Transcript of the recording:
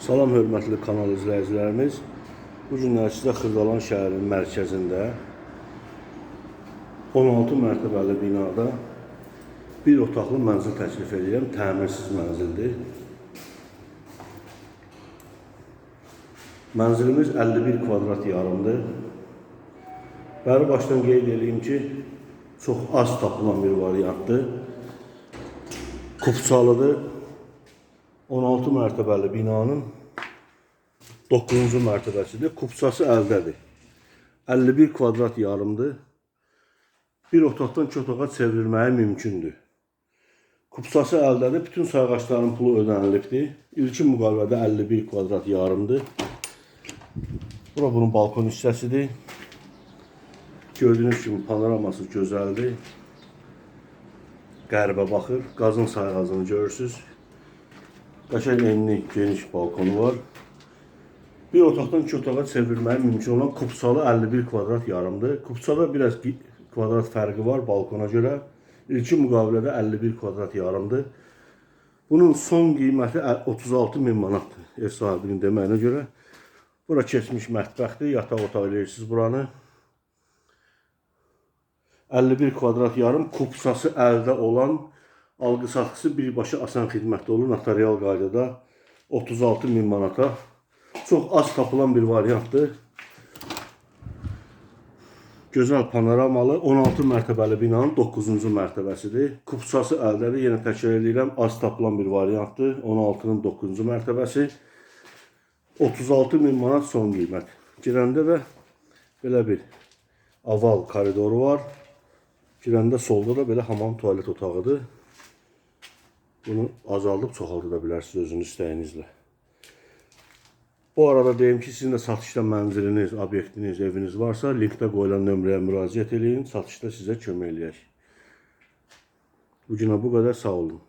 Salam hörmətli kanal izləyicilərimiz. Bu günlər sizə Xırdalan şəhərinin mərkəzində 16 mərtəbəli binada bir otaqlı mənzil təklif edirəm. Təmirsiz mənzildir. Mənzilimiz 51 kvadrat yarımdır. Bəri başdan qeyd edeyim ki, çox az tapılan bir variantdır. Kupçalıdır. 16 mərtəbəli binanın 9-cu mərtəbəsidir. Kupçası əldədir. 51 kvadrat yarımdır. Bir otaqdan iki otağa çevrilməyi mümkündür. Kupçası əldədir. Bütün sayğaçların pulu ödənilibdir. İlkin müqavilədə 51 kvadrat yarımdır. Bura bunun balkon hissəsidir. Gördüyünüz kimi panoraması gözəldir. Qərbə baxır. Qazın sayğacını görürsüz. Qəşəng enli, geniş balkonu var. Bir otaqdan iki otağa çevirməyə mümkün olan kupçalı 51 kvadrat yarımdır. Kupçada biraz kvadrat fərqi var balkona görə. İlkin müqavilədə 51 kvadrat yarımdır. Bunun son qiyməti əl- 36 min manatdır. Ev sahibinin deməyinə görə. Bura keçmiş mətbəxdir. Yataq otağı eləyirsiniz buranı. 51 kvadrat yarım kupsası əldə olan alqı satqısı birbaşa asan xidmətdə olur notarial qaydada 36 min manata. Çox az tapılan bir variantdır. Gözəl panoramalı 16 mərtəbəli binanın 9-cu mərtəbəsidir. Kupsası əldədir. Yenə təkrar edirəm, az tapılan bir variantdır. 16-nın 9-cu mərtəbəsi. 36 min manat son qiymət. Girəndə də belə bir aval koridoru var. Girəndə solda da belə hamam tualet otağıdır. Bunu azaldıb çoxalda da bilərsiniz özünüz istəyinizlə. Bu arada deyim ki, sizin də satışda mənziliniz, obyektiniz, eviniz varsa, linkdə qoyulan nömrəyə müraciət eləyin, satışda sizə kömək eləyək. Bu günə bu qədər, sağ olun.